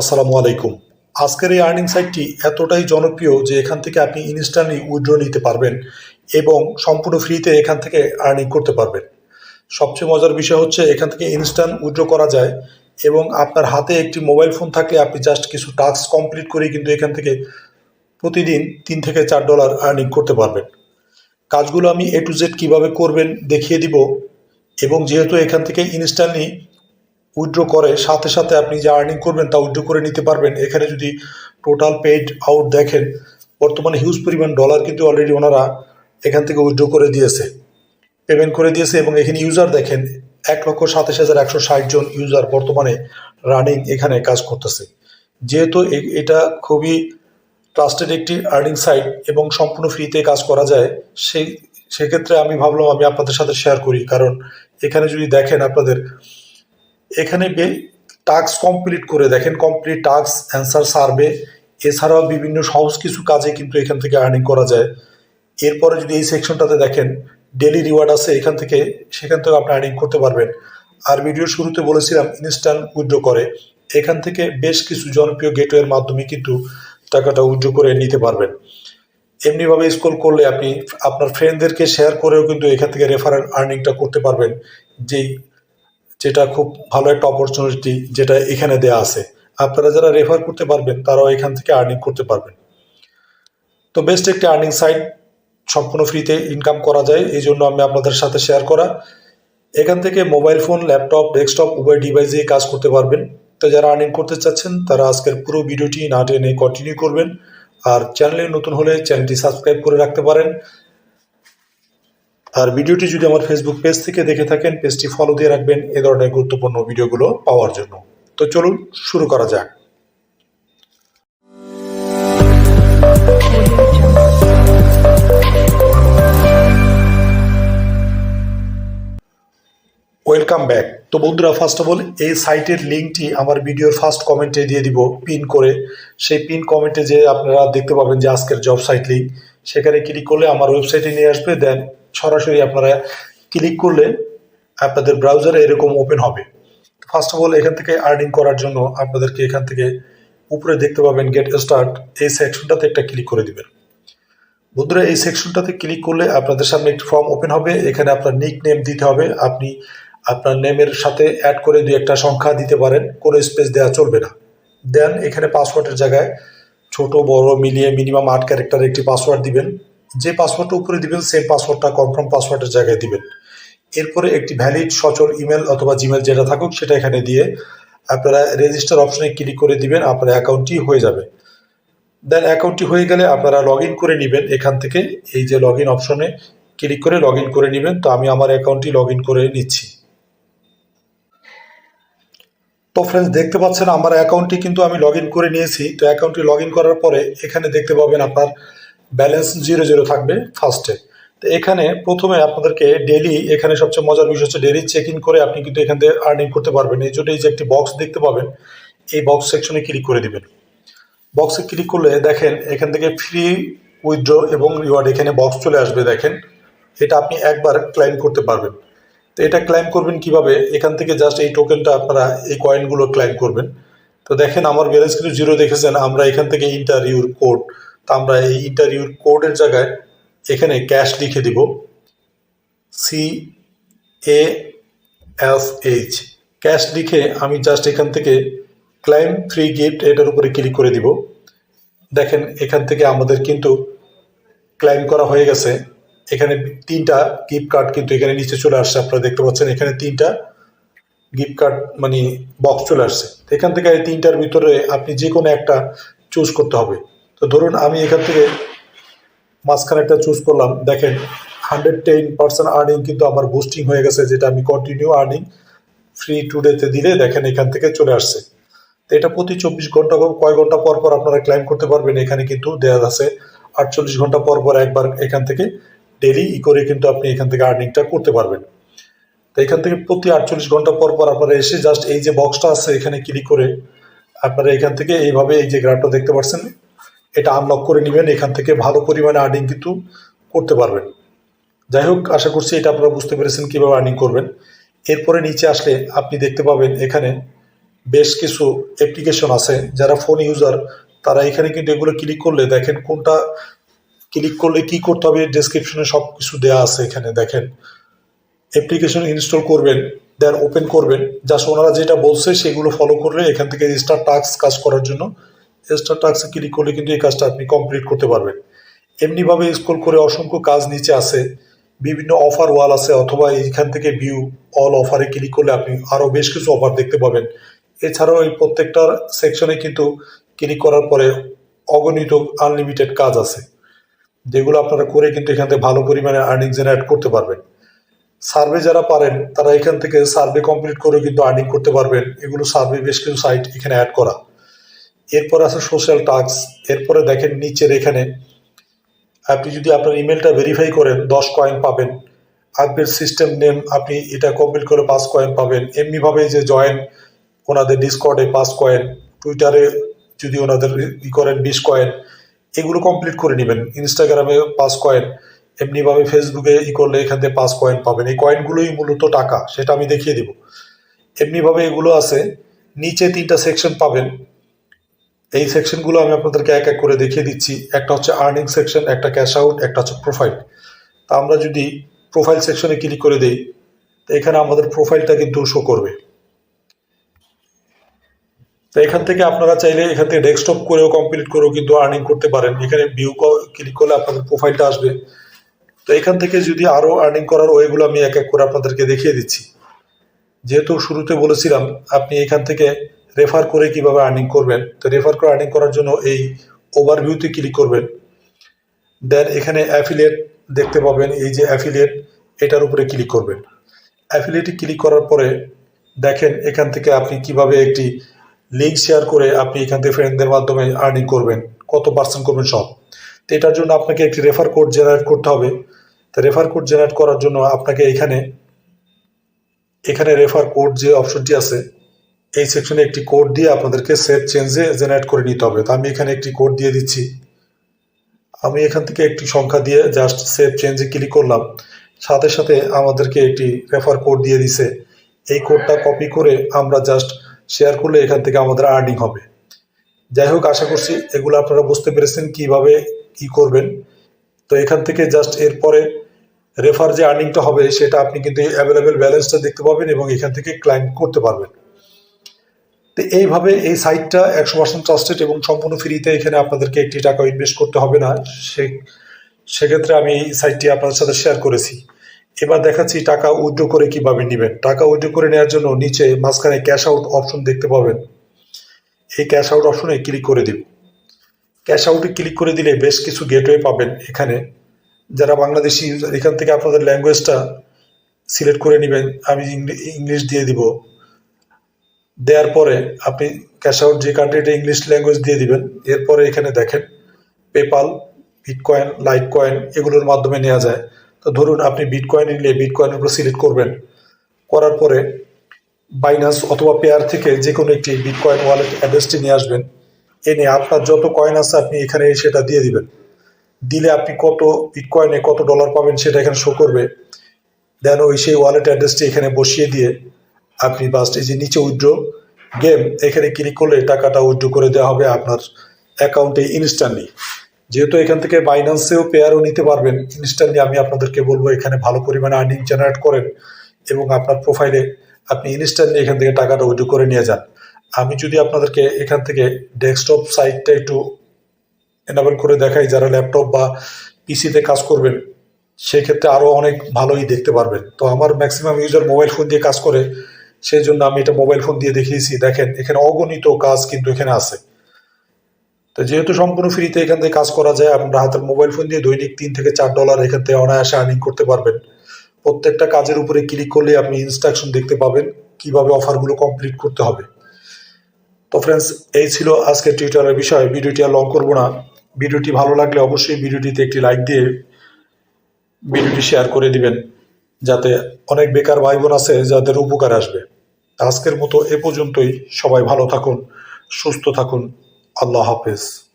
আসসালামু আলাইকুম। আজকের এই আর্নিং সাইটটি এতটাই জনপ্রিয় যে এখান থেকে আপনি ইনস্ট্যান্টলি উইথড্র নিতে পারবেন এবং সম্পূর্ণ ফ্রিতে এখান থেকে আর্নিং করতে পারবেন। সবচেয়ে মজার বিষয় হচ্ছে এখান থেকে ইনস্ট্যান্ট উইথড্র করা যায় এবং আপনার হাতে একটি মোবাইল ফোন থাকলে আপনি জাস্ট কিছু টাস্ক কমপ্লিট করে কিন্তু এখান থেকে প্রতিদিন তিন থেকে চার ডলার আর্নিং করতে পারবেন। কাজগুলো আমি এ টু জেড কীভাবে করবেন দেখিয়ে দিব এবং যেহেতু এখান থেকে ইনস্ট্যান্টলি উইথড্র করে, সাথে সাথে আপনি যে আর্নিং করবেন তা উইথড্র করে নিতে পারবেন। এখানে যদি টোটাল পেইড আউট দেখেন, বর্তমানে হিউজ পরিমাণ ডলার কিন্তু অলরেডি ওনারা এখান থেকে উইথড্র করে দিয়েছে। পেমেন্ট করে দিয়েছে এবং এখানে ইউজার দেখেন, এক লক্ষ সাতাশ হাজার একশো ষাট জন ইউজার বর্তমানে রানিং এখানে কাজ করতেছে। যেহেতু এটা খুবই ট্রাস্টেড একটি আর্নিং সাইট এবং সম্পূর্ণ ফ্রিতে কাজ করা যায়, সেই, সেক্ষেত্রে আমি ভাবলাম আমি আপনাদের সাথে শেয়ার করি। কারণ এখানে যদি দেখেন আপনাদের এখানে টাস্ক কমপ্লিট করে দেখেন কমপ্লিট টাস্ক অ্যান্সার সার্ভে এছাড়াও বিভিন্ন সহজ কিছু কাজে কিন্তু এখান থেকে আর্নিং করা যায়। এরপরে যদি এই সেকশনটাতে দেখেন ডেলি রিওয়ার্ড আছে এখান থেকে, সেখান থেকে আপনি আর্নিং করতে পারবেন। আর ভিডিওর শুরুতে বলেছিলাম ইনস্ট্যান্ট উইথড্র করে। এখান থেকে বেশ কিছু জনপ্রিয় গেটওয়ের মাধ্যমে কিন্তু টাকাটা উইথড্র করে নিতে পারবেন। এমনিভাবে স্কোল করলে আপনি আপনার ফ্রেন্ডদেরকে শেয়ার করেও কিন্তু এখান থেকে রেফারেল আর্নিংটা করতে পারবেন। যেই যেটা খুব ভালো একটা অপরচুনিটি যেটা এখানে দেয়া আছে। আপনারা যারা রেফার করতে পারবেন, তারাও এখান থেকে আর্নিং করতে পারবেন। তো বেস্ট একটি আর্নিং সাইট সম্পূর্ণ ফ্রিতে ইনকাম করা যায়। এই জন্য আমি আপনাদের সাথে শেয়ার করা। এখান থেকে মোবাইল ফোন ল্যাপটপ ডেস্কটপ উভয় ডিভাইসে কাজ করতে পারবেন। তো যারা আর্নিং করতে চাচ্ছেন, তারা আজকের পুরো ভিডিওটি না টেনে কন্টিনিউ করবেন। আর চ্যানেলে নতুন হলে চ্যানেলটি সাবস্ক্রাইব করে রাখতে পারেন। আর ভিডিওটি যদি আমার ফেসবুক পেজ থেকে দেখে থাকেন পেজটি ফলো দিয়ে রাখবেন এ ধরনের গুরুত্বপূর্ণ ভিডিওগুলো পাওয়ার জন্য। তো চলুন শুরু করা যাক। ওয়েলকাম ব্যাক তো বন্ধুরা ফার্স্ট অফ অল এই সাইটের লিঙ্কটি আমার ভিডিওর ফার্স্ট কমেন্টে দিয়ে দিব পিন করে। সেই পিন কমেন্টে যে আপনারা দেখতে পাবেন যে আজকের জব সাইট লিঙ্ক সেখানে ক্লিক করলে আমার ওয়েবসাইটে নিয়ে আসবে দেন সরাসরি আপনারা ক্লিক করলে আপনাদের ব্রাউজারে এরকম ওপেন হবে। ফার্স্ট অফ অল এখান থেকে আর্নিং করার জন্য আপনাদেরকে এখান থেকে উপরে দেখতে পাবেন গেট স্টার্ট এই সেকশনটাতে একটা ক্লিক করে দিবেন। বন্ধুরা, এই সেকশনটাতে ক্লিক করলে আপনাদের সামনে একটি ফর্ম ওপেন হবে। এখানে আপনার নিক নেম দিতে হবে। আপনি আপনার নেমের সাথে অ্যাড করে দুই একটা সংখ্যা দিতে পারেন। কোনো স্পেস দেওয়া চলবে না। দেন এখানে পাসওয়ার্ডের জায়গায় ছোট, বড়, মিলিয়ে মিনিমাম আট ক্যারেক্টার একটি পাসওয়ার্ড দিবেন। যে পাসওয়ার্ডটা উপরে দিবেন সেম পাসওয়ার্ডটা কনফার্ম পাসওয়ার্ডের জায়গায় দিবেন। এরপরে একটি ভ্যালিড সচল ইমেল অথবা জিমেল যেটা থাকুক, সেটা এখানে দিয়ে আপনারা রেজিস্টার অপশনে ক্লিক করে দিবেন, আপনার অ্যাকাউন্টটি হয়ে যাবে। দেন অ্যাকাউন্টটি হয়ে গেলে আপনারা লগ করে নেবেন এখান থেকে। এই যে লগ অপশনে ক্লিক করে লগ করে নেবেন। তো আমি আমার অ্যাকাউন্টটি লগ করে নিচ্ছি। তো ফ্রেন্ডস দেখতে পাচ্ছেন আমার অ্যাকাউন্টটি কিন্তু আমি লগ করে নিয়েছি। তো অ্যাকাউন্টটি লগ করার পরে এখানে দেখতে পাবেন আপনার ব্যালেন্স জিরো জিরো থাকবে ফার্স্টে তো এখানে প্রথমে আপনাদেরকে ডেলি এখানে সবচেয়ে মজার বিষয় হচ্ছে ডেলি চেক ইন করে আপনি কিন্তু এখান থেকে আর্নিং করতে পারবেন। এই জন্য এই যে একটি বক্স দেখতে পাবেন, এই বক্স সেকশনে ক্লিক করে দিবেন। বক্সে ক্লিক করলে দেখেন এখান থেকে ফ্রি উইথড্র এবং রিওয়ার্ড এখানে বক্স চলে আসবে দেখেন। এটা আপনি একবার ক্লাইম করতে পারবেন। তো এটা ক্লাইম করবেন কীভাবে? এখান থেকে জাস্ট এই টোকেনটা আপনারা এই কয়েনগুলো ক্লাইম করবেন। তো দেখেন আমার ব্যালেন্স কিন্তু জিরো দেখেছেন, আমরা এখান থেকে ইন্টারভিউর কোড তো আমরা এই ইন্টারভিউর কোডের জায়গায় এখানে ক্যাশ লিখে দিব। C A S H cash লিখে আমি জাস্ট এখান থেকে ক্লাইম ফ্রি গিফট এটার উপরে ক্লিক করে দিব। দেখেন, এখান থেকে আমাদের কিন্তু ক্লাইম করা হয়ে গেছে। এখানে তিনটা গিফট কার্ড কিন্তু এখানে নিচে চলে আসছে, আপনারা দেখতে পাচ্ছেন এখানে তিনটা গিফট কার্ড মানে বক্স চলে আসছে। এখান থেকে এই তিনটার ভিতরে আপনি যে কোনো একটা চুজ করতে হবে। তো ধরুন আমি এখান থেকে মাঝখানে একটা চুজ করলাম, দেখেন হান্ড্রেড টেন পার্সেন্ট আর্নিং কিন্তু আমার বুস্টিং হয়ে গেছে, যেটা আমি কন্টিনিউ আর্নিং ফ্রি টুডেতে দিলে দেখেন এখান থেকে চলে আসছে। তো এটা প্রতি চব্বিশ ঘণ্টা বা কয় ঘণ্টা পর পর আপনারা ক্লাইম করতে পারবেন, এখানে কিন্তু দেওয়া আছে আটচল্লিশ ঘণ্টা পর পর একবার এখান থেকে ডেলি ই করে কিন্তু আপনি এখান থেকে আর্নিংটা করতে পারবেন। তো এখান থেকে প্রতি আটচল্লিশ ঘণ্টা পর পর আপনারা এসে জাস্ট এই যে বক্সটা আছে, এখানে ক্লিক করে আপনারা এখান থেকে এইভাবে এই যে গ্রাফটা দেখতে পাচ্ছেন এটা আনলক করে নেবেন, এখান থেকে ভালো পরিমাণে আর্নিং কিন্তু করতে পারবেন। যাই হোক, আশা করছি এটা আপনারা বুঝতে পেরেছেন কীভাবে আর্নিং করবেন। এরপরে নিচে আসলে আপনি দেখতে পাবেন এখানে বেশ কিছু অ্যাপ্লিকেশন আছে। যারা ফোন ইউজার তারা এখানে কিন্তু এগুলো ক্লিক করলে দেখেন কোনটা ক্লিক করলে কি করতে হবে ডেসক্রিপশনে সব কিছু দেওয়া আছে এখানে, দেখেন। অ্যাপ্লিকেশন ইনস্টল করবেন দেন ওপেন করবেন। জাস্ট ওনারা যেটা বলছে সেগুলো ফলো করলে এখান থেকে স্টার টাস্ক কাজ করার জন্য স্টার টাস্কে ক্লিক করলে কিন্তু এই কাজটা আপনি কমপ্লিট করতে পারবেন। এমনিভাবে স্ক্রল করে অসংখ্য কাজ নিচে আছে, বিভিন্ন অফার ওয়াল আছে, অথবা এইখান থেকে ভিউ অল অফারে ক্লিক করলে আপনি আরও বেশ কিছু অফার দেখতে পাবেন। এছাড়াও এই প্রত্যেকটার সেকশনে কিন্তু ক্লিক করার পরে অগণিত আনলিমিটেড কাজ আছে, যেগুলো আপনারা করে কিন্তু এখান থেকে ভালো পরিমাণে আর্নিং জেনারেট করতে পারবেন। সার্ভে যারা পারেন, তারা এখান থেকে সার্ভে কমপ্লিট করে কিন্তু আর্নিং করতে পারবেন। এগুলো সার্ভে বেশ কিছু সাইট এখানে অ্যাড করা। এরপর আছে সোশ্যাল টাস্ক এরপরে দেখেন নিচের এখানে, আপনি যদি আপনার ইমেলটা ভেরিফাই করেন, দশ কয়েন পাবেন। আপনার সিস্টেম নেম আপনি এটা কমপ্লিট করে পাঁচ কয়েন পাবেন। এমনিভাবে যে জয়েন ওনাদের ডিসকর্ডে পাঁচ কয়েন টুইটারে যদি ওনাদের ই করেন বিশ কয়েন এগুলো কমপ্লিট করে নেবেন। ইনস্টাগ্রামে পাঁচ কয়েন এমনিভাবে ফেসবুকে ই করলে এখান থেকে পাঁচ কয়েন পাবেন। এই কয়েনগুলোই মূলত টাকা, সেটা আমি দেখিয়ে দিব। এমনিভাবে এগুলো আছে, নিচে তিনটা সেকশন পাবেন। এই সেকশনগুলো আমি আপনাদেরকে এক এক করে দেখিয়ে দিচ্ছি। একটা হচ্ছে আর্নিং সেকশন একটা ক্যাশ আউট একটা হচ্ছে প্রোফাইল তা আমরা যদি প্রোফাইল সেকশনে ক্লিক করে দিই, তো এখানে আমাদের প্রোফাইলটা কিন্তু শো করবে। তো এখান থেকে আপনারা চাইলে এখান থেকে ডেস্কটপ করেও কমপ্লিট করেও কিন্তু আর্নিং করতে পারেন। এখানে ভিউ ক্লিক করলে আপনাদের প্রোফাইলটা আসবে। তো এখান থেকে যদি আরও আর্নিং করার ওয়েগুলো আমি এক এক করে আপনাদেরকে দেখিয়ে দিচ্ছি। যেহেতু শুরুতে বলেছিলাম, আপনি এখান থেকে রেফার করে কীভাবে আর্নিং করবেন, তো রেফার করে আর্নিং করার জন্য এই ওভারভিউতে ক্লিক করবেন। দেন এখানে অ্যাফিলিয়েট দেখতে পাবেন, এই যে অ্যাফিলিয়েট এটার উপরে ক্লিক করবেন। অ্যাফিলিয়েটে ক্লিক করার পরে দেখেন এখান থেকে আপনি কীভাবে একটি লিঙ্ক শেয়ার করে আপনি এখান থেকে ফ্রেন্ডদের মাধ্যমে আর্নিং করবেন, কত পার্সেন্ট করবেন সব। তো এটার জন্য আপনাকে একটি রেফার কোড জেনারেট করতে হবে। তো রেফার কোড জেনারেট করার জন্য আপনাকে এখানে এখানে রেফার কোড যে অপশনটি আছে এই সেকশনে একটি কোড দিয়ে আপনাদেরকে সেভ চেঞ্জে জেনারেট করে নিতে হবে। তো আমি এখানে একটি কোড দিয়ে দিচ্ছি। আমি এখান থেকে একটি সংখ্যা দিয়ে জাস্ট সেভ চেঞ্জে ক্লিক করলাম। সাথে সাথে আমাদেরকে একটি রেফার কোড দিয়ে দিছে। এই কোডটা কপি করে আমরা জাস্ট শেয়ার করলে এখান থেকে আমাদের আর্নিং হবে। যাই হোক, আশা করছি এগুলো আপনারা বুঝতে পেরেছেন কীভাবে কি করবেন। তো এখান থেকে জাস্ট এরপরে রেফার যে আর্নিংটা হবে, সেটা আপনি কিন্তু অ্যাভেলেবেল ব্যালেন্সটা দেখতে পাবেন এবং এখান থেকে ক্লাইম করতে পারবেন। তো এইভাবে এই সাইটটা একশো পার্সেন্ট ট্রাস্টেড এবং সম্পূর্ণ ফ্রিতে এখানে আপনাদেরকে একটি টাকা ইনভেস্ট করতে হবে না। সে সেক্ষেত্রে আমি এই সাইটটি আপনাদের সাথে শেয়ার করেছি। এবার দেখাচ্ছি টাকা উইথড্র করে কীভাবে নেবেন। টাকা উইথড্র করে নেওয়ার জন্য নিচে মাঝখানে ক্যাশ আউট অপশন দেখতে পাবেন। এই ক্যাশ আউট অপশনে ক্লিক করে দিব। ক্যাশ আউটে ক্লিক করে দিলে বেশ কিছু গেটওয়ে পাবেন এখানে। যারা বাংলাদেশি user, এখান থেকে আপনাদের ল্যাঙ্গুয়েজটা সিলেক্ট করে নেবেন। আমি ইংলিশ দিয়ে দিব। দেওয়ার পরে আপনি ক্যাশ আউট যে কান্ট্রিটা ইংলিশ ল্যাঙ্গুয়েজ দিয়ে দিবেন, এরপরে এখানে দেখেন পেপাল বিটকয়েন লাইট কয়েন এগুলোর মাধ্যমে নেওয়া যায়। তো ধরুন আপনি বিটকয়েন নিলে বিটকয়েনের উপর সিলেক্ট করবেন, করার পরে বাইনান্স অথবা পেয়ার থেকে যে কোনো একটি বিটকয়েন ওয়ালেট অ্যাড্রেসটি নিয়ে আসবেন। এনে আপনার যত কয়েন আছে আপনি এখানে সেটা দিয়ে দিবেন। দিলে আপনি কত বিটকয়েনে কত ডলার পাবেন সেটা এখানে শো করবে। দেন ওই সেই ওয়ালেট অ্যাড্রেসটি এখানে বসিয়ে দিয়ে আপনি বাস্ট যে নিচে উইথড্র গেম এখানে ক্লিক করলে টাকাটা উইথড্র করে দেওয়া হবে আপনার অ্যাকাউন্টে ইনস্ট্যান্টলি যেহেতু এখান থেকে বাইন্যান্সেও পেয়ারও নিতে পারবেন ইনস্ট্যান্টলি আমি আপনাদেরকে বলব এখানে ভালো পরিমাণে আর্নিং জেনারেট করেন এবং আপনার প্রোফাইলে আপনি ইনস্ট্যান্টলি এখান থেকে টাকাটা উইথড্র করে নিয়ে যান। আমি যদি আপনাদেরকে এখান থেকে ডেস্কটপ সাইটটা একটু এনাবেল করে দেখাই, যারা ল্যাপটপ বা পিসিতে কাজ করবেন, সেক্ষেত্রে আরও অনেক ভালোই দেখতে পারবেন। তো আমার ম্যাক্সিমাম ইউজার মোবাইল ফোন দিয়ে কাজ করে সেই জন্য আমি এটা মোবাইল ফোন দিয়ে দেখিয়েছি, দেখেন, এখানে অগণিত কাজ কিন্তু এখানে আছে। তো যেহেতু সম্পূর্ণ ফ্রিতে এখান থেকে কাজ করা যায়, আপনার হাতের মোবাইল ফোন দিয়ে দৈনিক তিন থেকে চার ডলার এখান থেকে অনায়াসে আর্নিং করতে পারবেন। প্রত্যেকটা কাজের উপরে ক্লিক করলে আপনি ইনস্ট্রাকশন দেখতে পাবেন, কীভাবে অফারগুলো কমপ্লিট করতে হবে। তো ফ্রেন্ডস এই ছিল আজকের টিউটারের বিষয়। ভিডিওটি আর লং করব না। ভিডিওটি ভালো লাগলে অবশ্যই ভিডিওটিতে একটি লাইক দিয়ে ভিডিওটি শেয়ার করে দিবেন। যাতে অনেক বেকার ভাই বোন আছে যাদের উপকার আসবে। আজকের মতো এ পর্যন্তই। সবাই ভালো থাকুন, সুস্থ থাকুন। আল্লাহ হাফেজ।